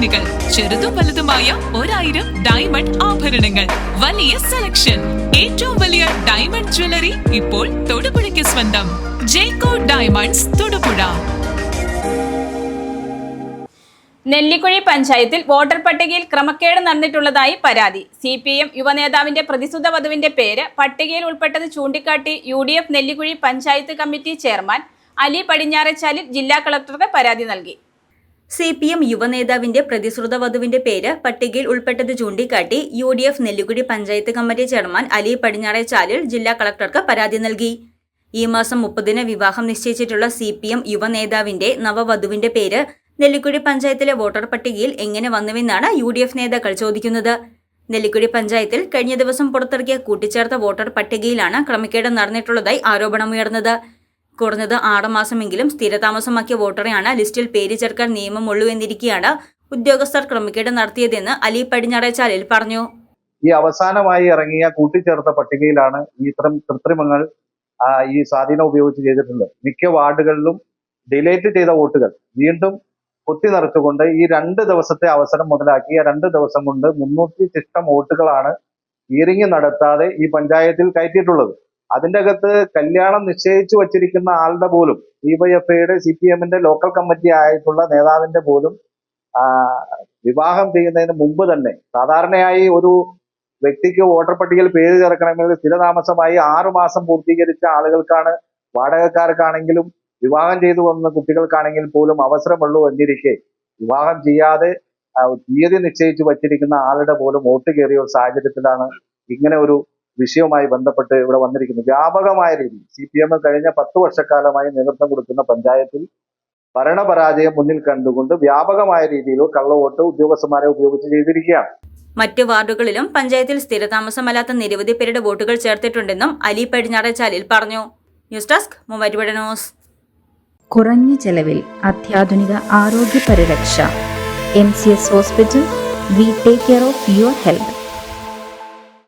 ചെയിനുകൾ ചെറുതും വലുതുമായ ഒരായിരം ഡയമണ്ട് ആഭരണങ്ങൾ. വലിയ സെലക്ഷൻ ഏറ്റവും വലിയ ഡയമണ്ട് ജ്വല്ലറി ഇപ്പോൾ തൊടുപുഴയ്ക്ക് സ്വന്തം. ജേക്കോ ഡയമണ്ട്സ് തൊടുപുഴ. നെല്ലിക്കുഴി പഞ്ചായത്തിൽ വോട്ടർ പട്ടികയിൽ ക്രമക്കേട് നടന്നിട്ടുള്ളതായി പരാതി. സി പി എം യുവനേതാവിന്റെ പ്രതിസുത വധുവിന്റെ പേര് പട്ടികയിൽ ഉൾപ്പെട്ടത് ചൂണ്ടിക്കാട്ടി U D F Nellikuzhi panchayat committee chairman Ali Padinjarachalil ജില്ലാ കളക്ടർക്ക് പരാതി നൽകി. സി പി എം യുവനേതാവിന്റെ പ്രതിശ്രുത വധുവിന്റെ പേര് പട്ടികയിൽ ഉൾപ്പെട്ടത് ചൂണ്ടിക്കാട്ടി U D F Nellikuzhi panchayat committee chairman Ali Padinjare Chalil ജില്ലാ കളക്ടർക്ക് പരാതി നൽകി. ഈ മാസം മുപ്പതിന് വിവാഹം നിശ്ചയിച്ചിട്ടുള്ള സി പി എം യുവനേതാവിന്റെ നവവധുവിന്റെ പേര് നെല്ലിക്കുഴി പഞ്ചായത്തിലെ വോട്ടർ പട്ടികയിൽ എങ്ങനെ വന്നുവെന്നാണ് യു ഡി എഫ് നേതാക്കൾ ചോദിക്കുന്നത്. നെല്ലിക്കുഴി പഞ്ചായത്തിൽ കഴിഞ്ഞ ദിവസം പുറത്തിറക്കിയ കൂട്ടിച്ചേർത്ത വോട്ടർ പട്ടികയിലാണ് ക്രമക്കേട് നടന്നിട്ടുള്ളതായി ആരോപണമുയർന്നത്. കുറഞ്ഞത് ആറുമാസമെങ്കിലും സ്ഥിരതാമസമാക്കിയ വോട്ടറെയാണ് ലിസ്റ്റിൽ പേര് ചേർക്കാൻ നിയമമുള്ളൂ എന്നിരിക്കെയാണ് ഉദ്യോഗസ്ഥർ ക്രമക്കേട് നടത്തിയതെന്ന് അലി പടിഞ്ഞാറേച്ചാലിൽ പറഞ്ഞു. ഈ അവസാനമായി ഇറങ്ങിയ കൂട്ടിച്ചേർത്ത പട്ടികയിലാണ് ഇത്തരം കൃത്രിമങ്ങൾ ഈ സ്വാധീനം ഉപയോഗിച്ച് ചെയ്തിട്ടുള്ളത്. മിക്ക വാർഡുകളിലും ഡിലേറ്റ് ചെയ്ത വോട്ടുകൾ വീണ്ടും കുത്തി നിറച്ചുകൊണ്ട് ഈ രണ്ട് ദിവസത്തെ അവസരം മുതലാക്കി ആ രണ്ട് ദിവസം കൊണ്ട് മുന്നൂറ്റി ചിഷ്ടം വോട്ടുകളാണ് ഇയറിംഗ് നടത്താതെ ഈ പഞ്ചായത്തിൽ കയറ്റിയിട്ടുള്ളത്. അതിന്റെ അകത്ത് കല്യാണം നിശ്ചയിച്ചു വച്ചിരിക്കുന്ന ആളുടെ പോലും ഡിവൈഎഫ്ഐയുടെ സി പി എമ്മിന്റെ ലോക്കൽ കമ്മിറ്റി ആയിട്ടുള്ള നേതാവിന്റെ പോലും വിവാഹം ചെയ്യുന്നതിന് മുമ്പ് തന്നെ സാധാരണയായി ഒരു വ്യക്തിക്ക് വോട്ടർ പട്ടികയിൽ പേര് ചേർക്കണമെങ്കിൽ സ്ഥിരതാമസമായി ആറു മാസം പൂർത്തീകരിച്ച ആളുകൾക്കാണ് വാടകക്കാർക്കാണെങ്കിലും വിവാഹം ചെയ്തു വന്ന കുട്ടികൾക്കാണെങ്കിൽ പോലും അവസരമുള്ളൂ എന്നിരിക്കെ വിവാഹം ചെയ്യാതെ തീയതി നിശ്ചയിച്ചു വച്ചിരിക്കുന്ന ആളുടെ പോലും വോട്ട് കയറിയ ഒരു സാഹചര്യത്തിലാണ് ഇങ്ങനെ ഒരു വിഷയവുമായി ബന്ധപ്പെട്ട് ഇവിടെ വന്നിരിക്കുന്നു. വ്യാപകമായ രീതിയിൽ സി പി എം കഴിഞ്ഞ പത്ത് വർഷക്കാലമായി നേതൃത്വം കൊടുക്കുന്ന പഞ്ചായത്തിൽ ഭരണപരാജയം മുന്നിൽ കണ്ടുകൊണ്ട് വ്യാപകമായ രീതിയിൽ കള്ളവോട്ട് ഉദ്യോഗസ്ഥന്മാരെ ഉപയോഗിച്ച് ചെയ്തിരിക്കുകയാണ്. മറ്റ് വാർഡുകളിലും പഞ്ചായത്തിൽ സ്ഥിരതാമസമല്ലാത്ത നിരവധി പേരുടെ വോട്ടുകൾ ചേർത്തിട്ടുണ്ടെന്നും അലി പടിഞ്ഞാറേച്ചാലിൽ പറഞ്ഞു. News desk Muvattupuzha news. കുറഞ്ഞ ചെലവിൽ അത്യാധുനിക ആരോഗ്യ പരിരക്ഷ. M C S hospital we take care of your health.